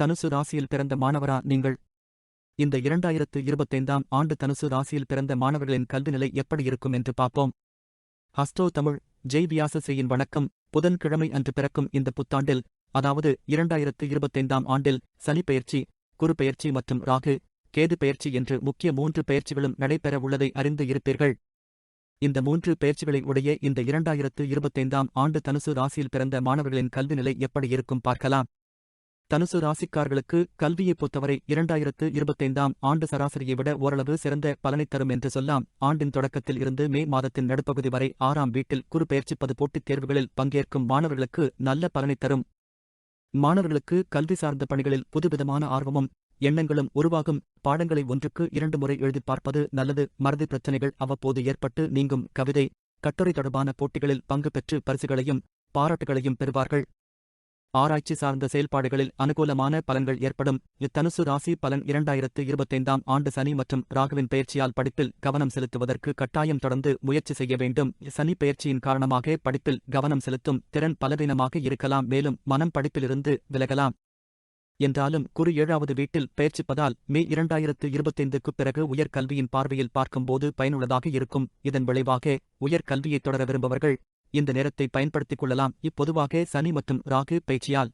தனுசு ராசியில் பிறந்த மாணவரா நீங்கள்? இந்த இரண்டாயிரத்து இருபத்தைந்தாம் ஆண்டு தனுசு ராசியில் பிறந்த மாணவர்களின் கல்வி நிலை எப்படி இருக்கும் என்று பார்ப்போம். ஹஸ்டோ தமிழ் ஜெய் வியாசசேயின் வணக்கம். புதன்கிழமை அன்று பிறக்கும் இந்த புத்தாண்டில் அதாவது இரண்டாயிரத்து இருபத்தைந்தாம் ஆண்டில் சனிப்பெயர்ச்சி குறுப்பெயர்ச்சி மற்றும் ராகு கேது பெயர்ச்சி என்று முக்கிய மூன்று பெயர்ச்சிகளும் நடைபெற உள்ளதை அறிந்து இருப்பீர்கள். இந்த மூன்று பெயர்ச்சிகளை உடைய இந்த இரண்டாயிரத்து இருபத்தைந்தாம் ஆண்டு தனுசு ராசியில் பிறந்த மாணவர்களின் கல்வி நிலை எப்படி இருக்கும் பார்க்கலாம். தனுசு ராசிக்கார்களுக்கு கல்வியைப் பொறுத்தவரை இரண்டாயிரத்து இருபத்தைந்தாம் ஆண்டு சராசரியை விட ஓரளவு சிறந்த பலனைத் தரும் என்று சொல்லாம். ஆண்டின் தொடக்கத்தில் இருந்து மே மாதத்தின் நடுப்பகுதி வரை ஆறாம் வீட்டில் குறு பெயர்ச்சிப்பது போட்டித் தேர்வுகளில் பங்கேற்கும் மாணவர்களுக்கு நல்ல பலனைத் தரும். மாணவர்களுக்கு கல்வி சார்ந்த பணிகளில் புதுவிதமான ஆர்வமும் எண்ணங்களும் உருவாகும். பாடங்களை ஒன்றுக்கு இரண்டு முறை எழுதிப் பார்ப்பது நல்லது. மறதி பிரச்சனைகள் அவ்வப்போது ஏற்பட்டு நீங்கும் கவிதை. கட்டுரை தொடர்பான போட்டிகளில் பங்கு பெற்று பரிசுகளையும் பாராட்டுகளையும் பெறுவார்கள். ஆராய்ச்சி சார்ந்த செயல்பாடுகளில் அனுகூலமான பலன்கள் ஏற்படும். இத்தனுசு ராசி பலன் இரண்டாயிரத்து இருபத்தைந்தாம் ஆண்டு சனி மற்றும் ராகுவின் பயிற்சியால் படிப்பில் கவனம் செலுத்துவதற்கு கட்டாயம் தொடர்ந்து முயற்சி செய்ய வேண்டும். சனி பயிற்சியின் காரணமாக படிப்பில் கவனம் செலுத்தும் திறன் பலவீனமாக இருக்கலாம் மேலும் மனம் படிப்பிலிருந்து விலகலாம். என்றாலும் குறு ஏழாவது வீட்டில் பயிற்சிப்பதால் மே இரண்டாயிரத்து இருபத்தைந்துக்குப் பிறகு உயர்கல்வியின் பார்வையில் பார்க்கும்போது பயனுள்ளதாக இருக்கும். இதன் விளைவாக உயர்கல்வியைத் தொடர விரும்பவர்கள் இந்த நேரத்தை பயன்படுத்திக் கொள்ளலாம். இப்பொதுவாக சனி மற்றும் ராகு பயிற்சியால்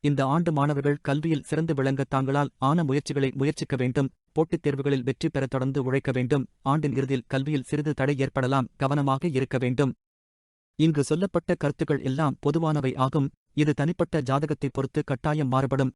இந்த ஆண்டு மாணவர்கள் கல்வியில் சிறந்து விளங்க தாங்களால் ஆன முயற்சிகளை முயற்சிக்க வேண்டும். போட்டித் தேர்வுகளில் வெற்றி பெற தொடர்ந்து உழைக்க வேண்டும். ஆண்டின் இறுதியில் கல்வியில் சிறிது தடை ஏற்படலாம். கவனமாக இருக்க வேண்டும். இங்கு சொல்லப்பட்ட கருத்துக்கள் எல்லாம் பொதுவானவை ஆகும். இது தனிப்பட்ட ஜாதகத்தைப் பொறுத்து கட்டாயம் மாறுபடும்.